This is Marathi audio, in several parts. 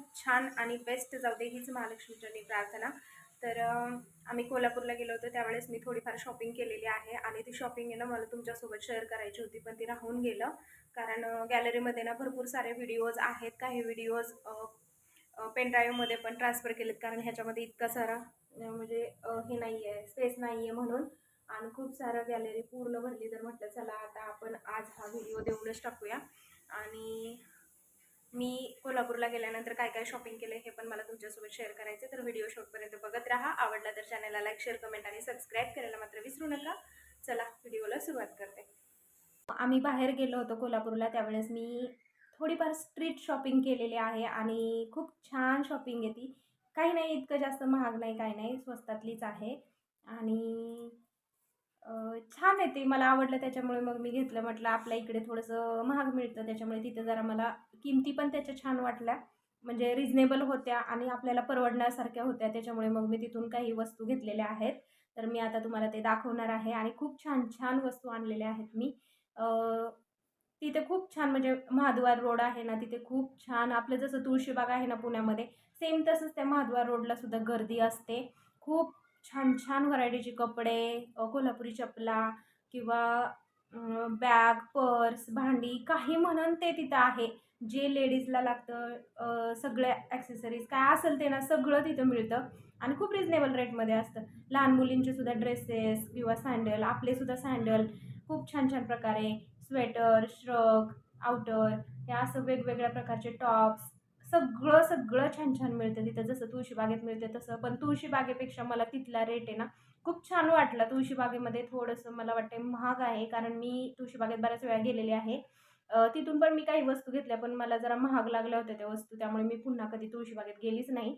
खूप छान आणि बेस्ट जाऊ दे हीच महालक्ष्मीचरणी प्रार्थना. तर आम्ही कोल्हापूरला गेलो होतो त्यावेळेस मी थोडीफार शॉपिंग केलेली आहे आणि ती शॉपिंग आहे ना मला तुमच्यासोबत शेअर करायची होती पण ती राहून गेलं. कारण गॅलरीमध्ये ना भरपूर सारे व्हिडिओज आहेत काही व्हिडिओज पेनड्राईव्हमध्ये पण ट्रान्सफर केलेत कारण ह्याच्यामध्ये इतका सारा म्हणजे हे नाही आहे स्पेस नाही आहे म्हणून. आणि खूप सारं गॅलरी पूर्ण भरली तर म्हटलं चला आता आपण आज हा व्हिडिओ देऊनच टाकूया. आणि मी कोल्हापूरला गेल्यानंतर काय काय शॉपिंग केलं हे पण मला तुमच्यासोबत शेअर करायचं तर व्हिडिओ शेवटपर्यंत बघत राहा. आवडला तर चॅनलला लाईक शेअर कमेंट आणि सबस्क्राईब करायला मात्र विसरू नका. चला व्हिडिओला सुरुवात करते. आम्ही बाहेर गेलो होतो कोल्हापूरला. त्यावेळेस मी थोडीफार स्ट्रीट शॉपिंग केलेली आहे आणि खूप छान शॉपिंग आहे ती. काही नाही इतकं जास्त महाग नाही काही नाही. स्वस्तातलीच आहे. आणि छान आहे ते. मला आवडलं त्याच्यामुळे मग मी घेतलं. म्हटलं आपल्या इकडे थोडंसं महाग मिळतं. त्याच्यामुळे तिथे जरा मला किमती पण त्याच्या छान वाटल्या. म्हणजे रिजनेबल होत्या आणि आपल्याला परवडण्यासारख्या होत्या. त्याच्यामुळे मग मी तिथून काही वस्तू घेतलेल्या आहेत. तर मी आता तुम्हाला ते दाखवणार आहे आणि खूप छान छान वस्तू आणलेल्या आहेत मी. तिथे खूप छान म्हणजे महाद्वार रोड आहे ना तिथे खूप छान आपलं जसं तुळशीबाग आहे ना पुण्यामध्ये सेम तसंच त्या महाद्वार रोडला सुद्धा गर्दी असते. खूप छान छान व्हरायटीचे कपडे कोल्हापुरी चपला किंवा बॅग पर्स भांडी काही म्हणून ते तिथं आहे. जे लेडीजला लागतं सगळ्या ॲक्सेसरीज काय असेल ते ना सगळं तिथं मिळतं. आणि खूप रिजनेबल रेटमध्ये असतं. लहान मुलींचे सुद्धा ड्रेसेस किंवा सँडल आपले सुद्धा सँडल खूप छान छान प्रकारे. स्वेटर श्रग आउटर हे असं वेगवेगळ्या प्रकारचे टॉप्स सगळं सगळं छान छान मिळतं तिथं. जसं तुळशीबागेत मिळतं तसं. पण तुळशीबागेपेक्षा मला तिथला रेट आहे ना खूप छान वाटलं तुळशीबागेमध्ये. थोडंसं मला वाटते महाग आहे कारण मी तुळशीबागेत बऱ्याच वेळा गेलेले आहे. तिथून पण मी काही वस्तू घेतल्या पण मला जरा महाग लागल्या होत्या त्या वस्तू त्यामुळे मी पुन्हा कधी तुळशीबागेत गेलीच नाही.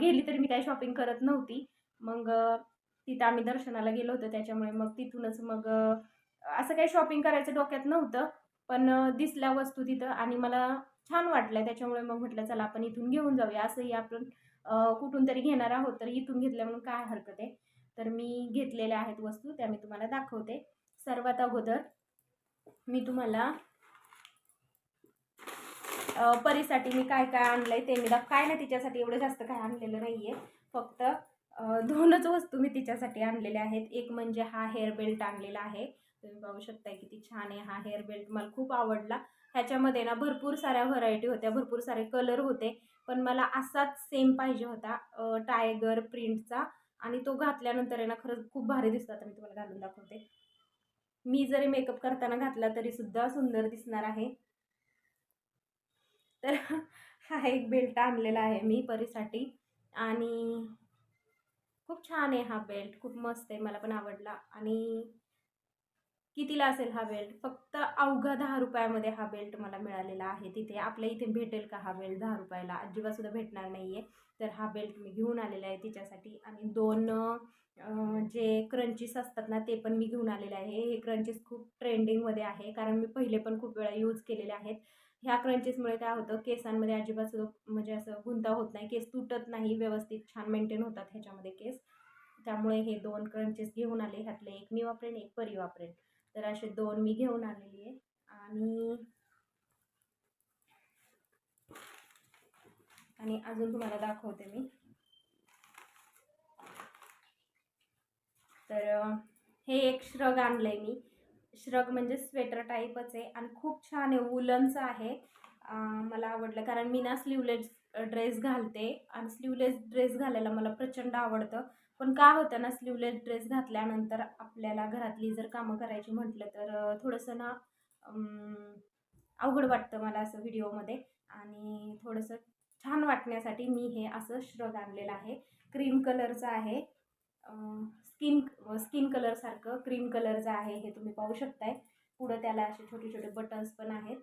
गेली तरी मी काही शॉपिंग करत नव्हती. मग तिथं आम्ही दर्शनाला गेलो होतो त्याच्यामुळे मग तिथूनच मग असं काही शॉपिंग करायचं डोक्यात नव्हतं पण दिसल्या वस्तू तिथं आणि मला छान वाटलं त्याच्यामुळे मग म्हटलं चला आपण इथून घेऊन जाऊया. असंही आपण कुठून तरी घेणार आहोत तर इथून घेतल्या म्हणून काय हरकत आहे. तर मी घेतलेल्या आहेत वस्तू त्या मी तुम्हाला दाखवते. सर्वात अगोदर मी तुम्हाला परीसाठी मी काय काय आणलं आहे ते मी दाख काय नाही तिच्यासाठी एवढं जास्त काय आणलेलं नाही आहे फक्त दोनच वस्तू मी तिच्यासाठी आणलेल्या आहेत. एक म्हणजे हा हेअर बेल्ट आणलेला आहे. तुम्ही पाहू शकता किती छान आहे हा हेअर बेल्ट मला खूप आवडला. ह्याच्यामध्ये ना भरपूर साऱ्या व्हरायटी होत्या भरपूर सारे कलर होते. पण मला असाच सेम पाहिजे होता टायगर प्रिंटचा आणि तो घातल्यानंतर आहे ना खरंच खूप भारी दिसतात मी तुम्हाला घालून दाखवते. मी जरी मेकअप करताना घातला तरी सुद्धा सुंदर दिसणार आहे. तर हा एक बेल्ट आणलेला आहे मी परीसाठी. आणि खूप छान आहे हा बेल्ट खूप मस्त आहे मला पण आवडला. आणि कितीला असेल हा बेल्ट फक्त अवघा दहा रुपयामध्ये हा बेल्ट मला मिळालेला आहे. तिथे आपल्या इथे भेटेल का हा बेल्ट दहा रुपयाला? अजिबातसुद्धा भेटणार नाही आहे तर हा बेल्ट मी घेऊन आलेला आहे तिच्यासाठी. आणि दोन जे क्रंचीस असतात ना ते पण मी घेऊन आलेले आहे. हे क्रंचीस खूप ट्रेंडिंगमध्ये आहे. कारण मी पहिले पण खूप वेळा यूज केलेले आहेत. ह्या क्रंचीसमुळे काय होतं केसांमध्ये अजिबात सुद्धा म्हणजे असं गुंता होत नाही. केस तुटत नाही. व्यवस्थित छान मेंटेन होतात ह्याच्यामध्ये केस. त्यामुळे हे दोन क्रंचीस घेऊन आले. ह्यातले एक मी वापरेन एक परी वापरेन. तर असे दोन मी घेऊन आलेली आहे. आणि आणि अजून तुम्हाला दाखवते मी. तर हे एक श्रग आणलंय मी. श्रग म्हणजे स्वेटर टाईपच आहे आणि खूप छान आहे वुलनचं आहे. मला आवडलं कारण मी ना स्लीवलेस ड्रेस घालते आणि स्लीवलेस ड्रेस घालायला मला प्रचंड आवडतं. पण काय होतं ना स्लीवलेस ड्रेस घातल्यानंतर आपल्याला घरातली जर कामं करायची म्हटलं तर थोडंसं ना अवघड वाटतं मला असं व्हिडिओमध्ये आणि थोडंसं छान वाटण्यासाठी मी हे असं श्रग आणलेलं आहे. क्रीम कलरचं आहे. स्किन स्किन कलरसारखं क्रीम कलरचं आहे हे तुम्ही पाहू शकताय. पुढं त्याला असे छोटे छोटे बटन्स पण आहेत.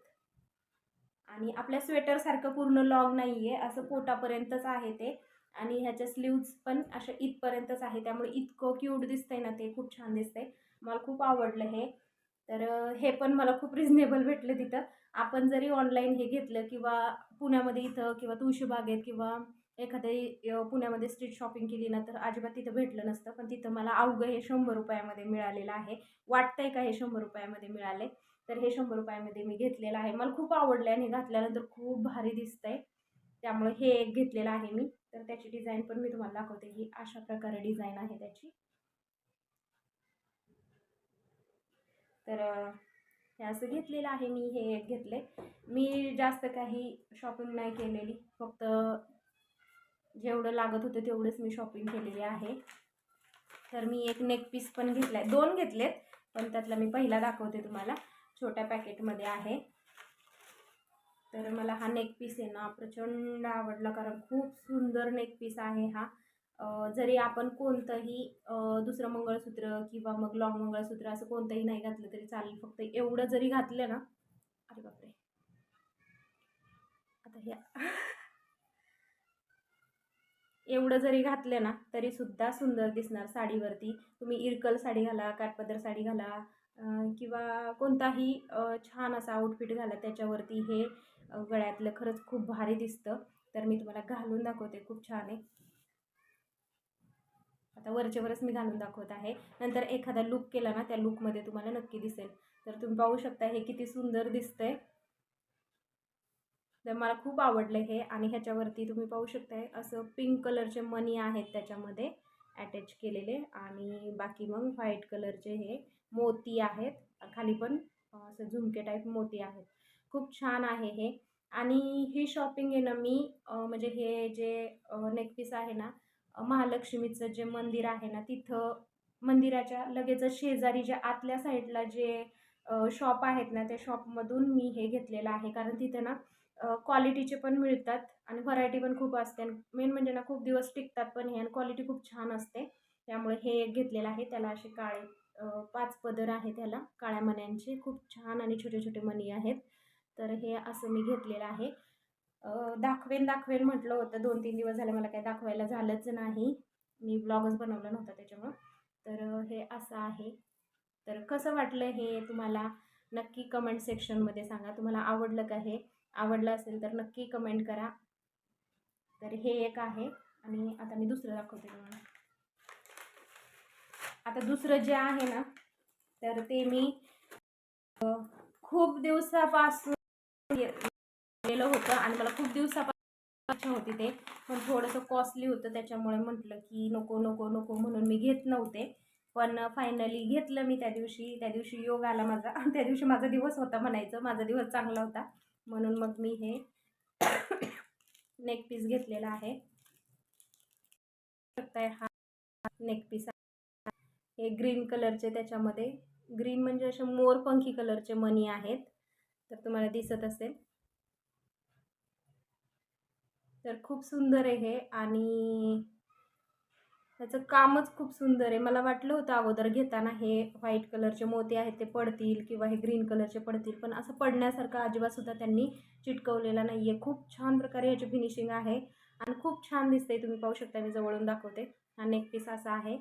आणि आपल्या स्वेटरसारखं पूर्ण लॉंग नाही आहे असं पोटापर्यंतच आहे ते. आणि ह्याच्या स्लीव्ज पण अशा इथपर्यंतच आहे त्यामुळे इतकं क्यूट दिसतंय ना ते खूप छान दिसतंय. मला खूप आवडलं हे. तर हे पण मला खूप रिजनेबल भेटलं तिथं. आपण जरी ऑनलाईन हे घेतलं किंवा पुण्यामध्ये इथं किंवा तुळशीबागेत किंवा एखाद्या पुण्यामध्ये स्ट्रीट शॉपिंग केली ना तर अजिबात तिथं भेटलं नसतं. पण तिथं मला अवघं हे शंभर रुपयामध्ये मिळालेलं आहे. वाटतंय का हे शंभर रुपयामध्ये मिळाले? तर हे शंभर रुपयामध्ये मी घेतलेलं आहे. मला खूप आवडलं आहे आणि घातल्यानंतर खूप भारी दिसतंय. त्यामुळे हे एक घेतलेलं आहे मी. तर त्याची डिझाईन पण मी तुम्हाला दाखवते. ही अशा प्रकारे डिझाईन आहे त्याची. तर हे असं घेतलेलं आहे मी हे एक घेतले मी जास्त काही शॉपिंग नाही केलेली. फक्त जेवढं लागत होतं तेवढंच मी शॉपिंग केलेली आहे. तर मी एक नेक पीस पण घेतला आहे दोन घेतलेत पण त्यातला मी पहिला दाखवते तुम्हाला. छोट्या पॅकेटमध्ये आहे. तर मला हा नेक पीस आहे ना प्रचंड आवडला कारण खूप सुंदर नेक पीस आहे हा. जरी आपण कोणतंही दुसरं मंगळसूत्र किंवा मग लॉंग मंगळसूत्र असं कोणतंही नाही घातलं तरी चालेल. फक्त एवढं जरी घातलं ना अरे बापरे. आता ह्या एवढं जरी घातलं ना तरी सुद्धा सुंदर दिसणार साडीवरती. तुम्ही इरकल साडी घाला काटपदर साडी घाला किंवा कोणताही छान असा आउटफिट घाला त्याच्यावरती हे गळ्यातलं खरंच खूप भारी दिसतं. तर मी तुम्हाला घालून दाखवते खूप छान आहे. आता वरचेवरच मी घालून दाखवत आहे. नंतर एखादा लुक केला ना त्या लुकमध्ये तुम्हाला नक्की दिसेल. तर तुम्ही पाहू शकता हे किती सुंदर दिसतंय. तर मला खूप आवडलं हे आणि ह्याच्यावरती तुम्ही पाहू शकताय असं पिंक कलरचे मनी आहेत त्याच्यामध्ये अटॅच केलेले आणि बाकी मग व्हाईट कलरचे हे मोती आहेत. खाली पण असं झुमके टाईप मोती आहेत. खूप छान आहे हे. आणि ही शॉपिंग आहे ना मी म्हणजे हे जे नेकपीस आहे ना महालक्ष्मीचं जे मंदिर आहे ना तिथं मंदिराच्या लगेच शेजारी जे आतल्या साईडला जे शॉप आहेत ना त्या शॉपमधून मी हे घेतलेलं आहे. कारण तिथे ना क्वालिटीचे पण मिळतात आणि व्हरायटी पण खूप असते. मेन म्हणजे ना खूप दिवस टिकतात पण हे आणि क्वालिटी खूप छान असते. त्यामुळे हे एक घेतलेलं आहे. त्याला असे काळे पाच पदर आहे त्याला. काळ्या मण्यांचे. खूप छान आणि छोटे छोटे मणी आहेत. तर हे असं मी घेतलेलं आहे. दाखवेन दाखवेन म्हटलं होतं. दोन तीन दिवस झाले मला काही दाखवायला झालंच नाही. मी ब्लॉगच बनवला नव्हता त्याच्यामुळं. तर हे असं आहे. तर कसं वाटलं हे तुम्हाला? नक्की कमेंट सेक्शनमध्ये सांगा. तुम्हाला आवडलं का हे? आवडलं असेल तर नक्की कमेंट करा. तर हे एक आहे आणि आता मी दुसरं दाखवते तुम्हाला. आता दुसरं जे आहे ना तर ते मी खूप दिवसापासून केलं होतं आणि मला खूप दिवसापासून इच्छा होती ते. पण थोडंसं कॉस्टली होतं त्याच्यामुळे म्हटलं की नको नको नको म्हणून मी घेत नव्हते. पण फायनली घेतलं मी त्या दिवशी. त्या दिवशी योग आला माझा. त्या दिवशी माझा दिवस होता म्हणायचं. माझा दिवस चांगला होता. म्हणून मग मी हे नेक पीस घेतलेला आहे. शकताय हा नेक पीस हे ग्रीन कलरचे त्याच्यामध्ये. ग्रीन म्हणजे असे मोरपंखी कलरचे मनी आहेत. तर तुम्हाला दिसत असेल. तर खूप सुंदर आहे हे आणि त्याचं कामच खूप सुंदर आहे. मला वाटलं होतं अगोदर घेताना हे व्हाईट कलरचे मोती आहेत ते पडतील किंवा हे ग्रीन कलरचे पडतील पण असं पडण्यासारखं अजिबातसुद्धा त्यांनी चिटकवलेला नाही आहे खूप छान प्रकारे ह्याची फिनिशिंग आहे आणि खूप छान दिसते तुम्ही पाहू शकता मी जवळून दाखवते. हा नेक पीस असा आहे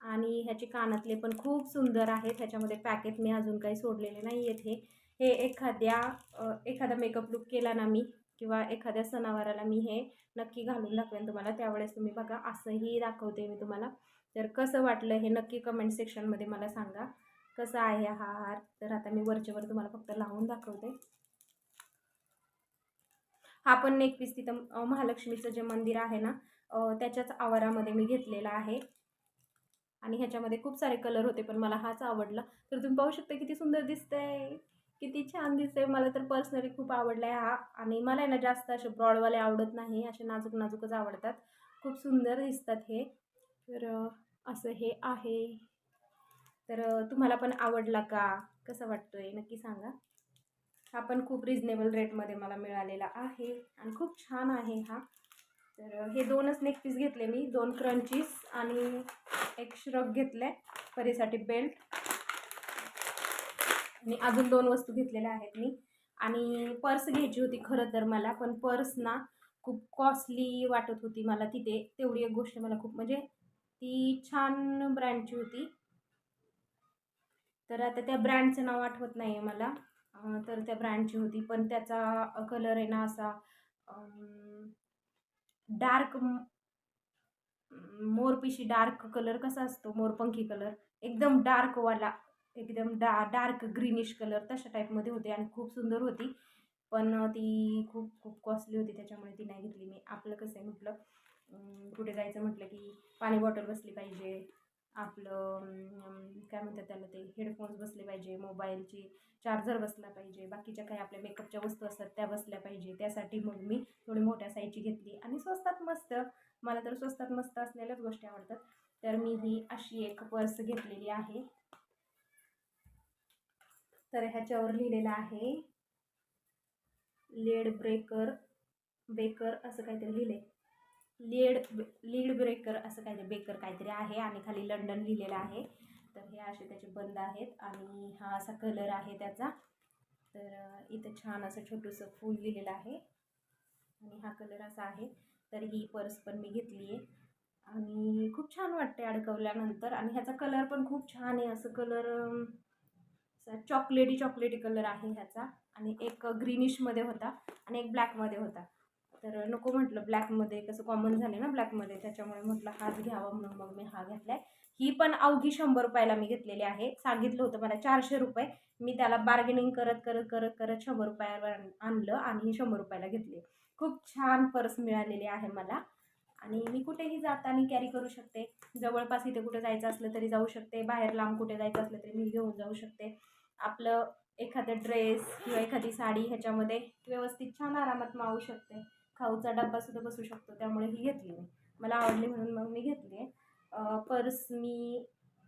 आणि ह्याचे कानातले पण खूप सुंदर आहेत. ह्याच्यामध्ये पॅकेट मी अजून काही सोडलेले नाही आहेत हे. हे एखाद्या एखादा मेकअप लुक केला ना मी किंवा एखाद्या सणावाराला मी हे नक्की घालून दाखवेन तुम्हाला. त्यावेळेस तुम्ही बघा असंही दाखवते मी तुम्हाला. तर कसं वाटलं हे नक्की कमेंट सेक्शनमध्ये मला सांगा. कसं आहे हा हार? तर आता मी वरच्यावर तुम्हाला फक्त लावून दाखवते. हा पण नेक पीस तिथं महालक्ष्मीचं जे मंदिर आहे ना त्याच्याच आवारामध्ये मी घेतलेला आहे. आणि ह्याच्यामध्ये खूप सारे कलर होते पण मला हाच आवडला. तर तुम्ही पाहू शकता किती सुंदर दिसतंय. किती छान दिसते. मला तर पर्सनली खूप आवडला आहे हा. आणि मला ना जास्त असे ब्रॉडवाले आवडत नाही. असे नाजूक नाजूकच आवडतात. खूप सुंदर दिसतात हे. तर असं हे आहे. तर तुम्हाला पण आवडला का? कसं वाटतोय? नक्की सांगा. हा पण खूप रिजनेबल रेटमध्ये मला मिळालेला आहे. आणि खूप छान आहे हा. तर हे दोनच नेक पीस घेतले मी. दोन क्रंचीस आणि एक श्रग घेतले परीसाठी बेल्ट आणि अजून दोन वस्तू घेतलेल्या आहेत मी. आणि पर्स घ्यायची होती खरं तर मला पण पर्स ना खूप कॉस्टली वाटत होती मला तिथे. तेवढी एक गोष्ट मला खूप म्हणजे ती छान ब्रँडची होती. तर आता त्या ब्रँडचं नाव आठवत नाही आहे मला तर त्या ब्रँडची होती. पण त्याचा कलर आहे ना असा डार्क मोरपिशी डार्क कलर कसा असतो? मोरपंखी कलर एकदम डार्कवाला एकदम डा डार्क ग्रीनिश कलर तशा टाईपमध्ये होते आणि खूप सुंदर होती. पण ती खूप खूप कॉस्टली होती त्याच्यामुळे ती नाही घेतली मी. आपलं कसं आहे म्हटलं कुठे जायचं म्हटलं की पाणी बॉटल बसली पाहिजे आपलं काय म्हणतात त्याला ते हेडफोन्स बसले पाहिजे मोबाईलची चार्जर बसला पाहिजे बाकीच्या काही आपल्या मेकअपच्या वस्तू असतात त्या बसल्या पाहिजे. त्यासाठी मग मी थोडी मोठ्या साईजची घेतली. आणि स्वस्तात मस्त मला तर स्वस्तात मस्त असलेल्याच गोष्टी आवडतात. तर मी ही अशी एक पर्स घेतलेली आहे. तर ह्याच्यावर लिहिलेलं आहे लेड ब्रेकर बेकर असं काहीतरी लिहिले. लीड लीड ब्रेकर असं काहीतरी बेकर काहीतरी आहे आणि खाली लंडन लिहिलेलं आहे. तर हे असे त्याचे बंद आहेत आणि हा असा कलर आहे त्याचा. तर इथं छान असं छोटंसं फूल लिहिलेलं आहे. आणि हा कलर असा आहे. तर ही पर्स पण मी घेतली आहे. आणि खूप छान वाटते अडकवल्यानंतर. आणि ह्याचा कलर पण खूप छान आहे. असं कलर चॉकलेटी चॉकलेटी कलर आहे ह्याचा आणि एक ग्रीनिशमध्ये होता आणि एक ब्लॅकमध्ये होता. तर नको म्हटलं ब्लॅकमध्ये कसं कॉमन झाले ना ब्लॅकमध्ये त्याच्यामुळे म्हटलं हाच घ्यावा म्हणून मग मी हा घेतला आहे ही पण अवघी शंभर रुपयाला मी घेतलेली आहे. सांगितलं होतं मला चारशे रुपये. मी त्याला बार्गेनिंग करत करत करत करत शंभर रुपयावर आणलं आणि शंभर रुपयाला घेतली. खूप छान पर्स मिळालेली आहे मला. आणि मी कुठेही जाताना कॅरी करू शकते. जवळपास इथे कुठे जायचं असलं तरी जाऊ शकते. बाहेर लांब कुठे जायचं असलं तरी मी घेऊन जाऊ शकते. आपलं एखादं ड्रेस किंवा एखादी साडी ह्याच्यामध्ये व्यवस्थित छान आरामात मावू शकते. खाऊचा डब्बासुद्धा बसू शकतो. त्यामुळे ही घेतली मी. मला आवडली म्हणून मग मी घेतली. आहे पर्स मी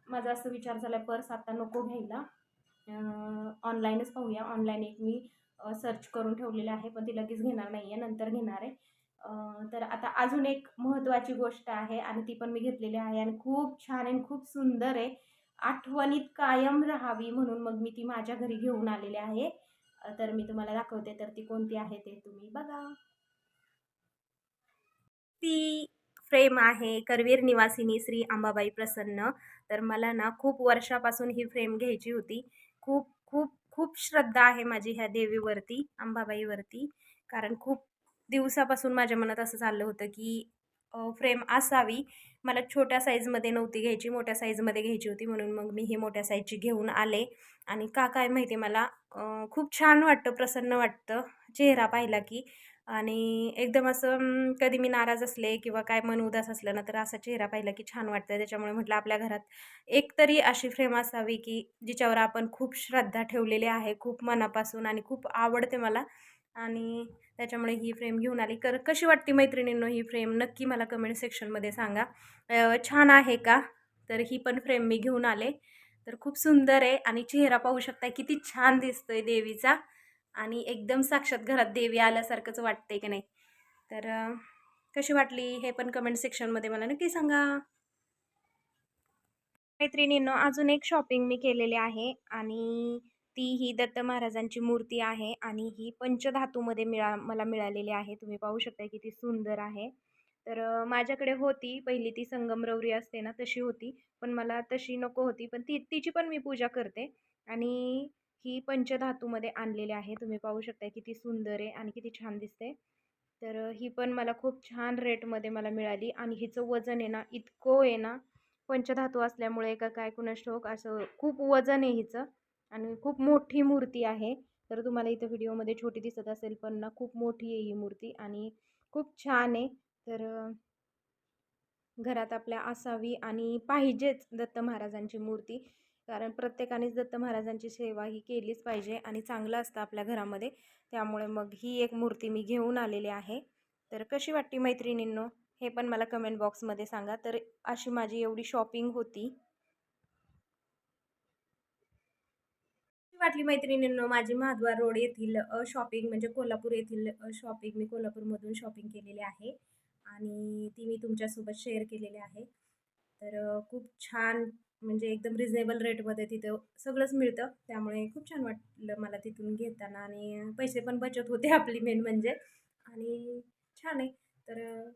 माझा असं विचार झाला पर्स आता नको घ्यायला. ऑनलाईनच पाहूया. ऑनलाईन एक मी सर्च करून ठेवलेलं आहे पण ती लगेच घेणार नाही आहे नंतर घेणार आहे. तर आता अजून एक महत्त्वाची गोष्ट आहे आणि ती पण मी घेतलेली आहे आणि खूप छान आणि खूप सुंदर आहे. आठवणीत कायम राहावी म्हणून मग मी ती माझ्या घरी घेऊन आलेली आहे. तर मी तुम्हाला दाखवते तर ती कोणती आहे ते तुम्ही बघा. ती फ्रेम आहे करवीर निवासिनी श्री अंबाबाई प्रसन्न. तर मला ना खूप वर्षापासून ही फ्रेम घ्यायची होती. खूप खूप खूप श्रद्धा आहे माझी ह्या देवीवरती अंबाबाईवरती. कारण खूप दिवसापासून माझ्या मनात असं चाललं होतं की फ्रेम असावी. मला छोट्या साईजमध्ये नव्हती घ्यायची मोठ्या साईजमध्ये घ्यायची होती म्हणून मग मी ही मोठ्या साईजची घेऊन आले. आणि का काय माहिती मला खूप छान वाटतं प्रसन्न वाटतं चेहरा पाहिला की. आणि एकदम असं कधी मी नाराज असले किंवा काय मन उदास असलं ना तर असा चेहरा पाहिला की छान वाटतं त्याच्यामुळे म्हटलं आपल्या घरात एक तरी अशी फ्रेम असावी की जिच्यावर आपण खूप श्रद्धा ठेवलेली आहे खूप मनापासून आणि खूप आवडते मला. आणि त्याच्यामुळे ही फ्रेम घेऊन आली. कर कशी वाटते मैत्रिणींनो ही फ्रेम नक्की मला कमेंट सेक्शनमध्ये सांगा. छान आहे का? तर ही पण फ्रेम मी घेऊन आले. तर खूप सुंदर आहे आणि चेहरा पाहू शकता किती छान दिसतोय देवीचा. आणि एकदम साक्षात घरात देवी आल्यासारखंच वाटतंय की नाही. तर कशी वाटली हे पण कमेंट सेक्शनमध्ये मला नक्की सांगा. मैत्रिणींनो अजून एक शॉपिंग मी केलेली आहे आणि ती ही दत्त महाराजांची मूर्ती आहे आणि ही पंचधातूमध्ये मिळा मला मिळालेली आहे. तुम्ही पाहू शकता किती सुंदर आहे. तर माझ्याकडे होती. पहिली ती संगमरवरी असते ना तशी होती. पण मला तशी नको होती. पण ती तिची पण मी पूजा करते. आणि ही पंचधातूमध्ये आणलेली आहे. तुम्ही पाहू शकता किती सुंदर आहे आणि किती छान दिसते. तर ही पण मला खूप छान रेटमध्ये मला मिळाली. आणि हिचं वजन आहे ना इतकं आहे ना पंचधातू असल्यामुळे का काय कुणास ठाऊक असं खूप वजन आहे हिचं. आणि खूप मोठी मूर्ती आहे. तर तुम्हाला इथं व्हिडिओमध्ये छोटी दिसत असेल पण ना खूप मोठी आहे ही मूर्ती आणि खूप छान आहे. तर घरात आपल्या असावी आणि पाहिजेच दत्त महाराजांची मूर्ती. कारण प्रत्येकानेच दत्त महाराजांची सेवा ही केलीच पाहिजे आणि चांगलं असतं आपल्या घरामध्ये. त्यामुळे मग ही एक मूर्ती मी घेऊन आलेली आहे. तर कशी वाटली मैत्रिणींनो? हे पण मला कमेंट बॉक्समध्ये सांगा. तर अशी माझी एवढी शॉपिंग होती. वाटली मैत्रिणींनो माझी महाद्वार रोड येथील शॉपिंग म्हणजे कोल्हापूर येथील शॉपिंग मी कोल्हापूरमधून शॉपिंग केलेली आहे आणि ती मी तुमच्यासोबत शेअर केलेली आहे. तर खूप छान म्हणजे एकदम रिजनेबल रेटमध्ये तिथं सगळंच मिळतं. त्यामुळे खूप छान वाटलं मला तिथून घेताना आणि पैसे पण बचत होते आपली मेन म्हणजे. आणि छान आहे. तर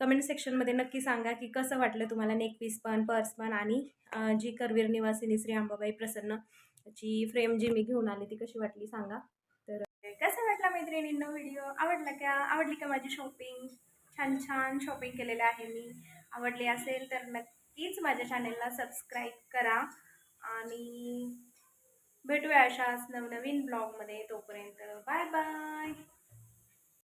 कमेंट सेक्शनमध्ये नक्की सांगा की कसं वाटलं तुम्हाला नेक पीस पण पर्स पण आणि जी करवीर निवासिनी श्री अंबाबाई प्रसन्न त्याची फ्रेम जी मी घेऊन आली ती कशी वाटली सांगा. तर कसा वाटला मैत्रिणींना व्हिडिओ? आवडला का? आवडली का माझी शॉपिंग? छान छान शॉपिंग केलेलं आहे मी. आवडली असेल तर नक्कीच माझ्या चॅनेलला सबस्क्राईब करा. आणि भेटूया अशाच नवनवीन ब्लॉगमध्ये. तोपर्यंत बाय बाय.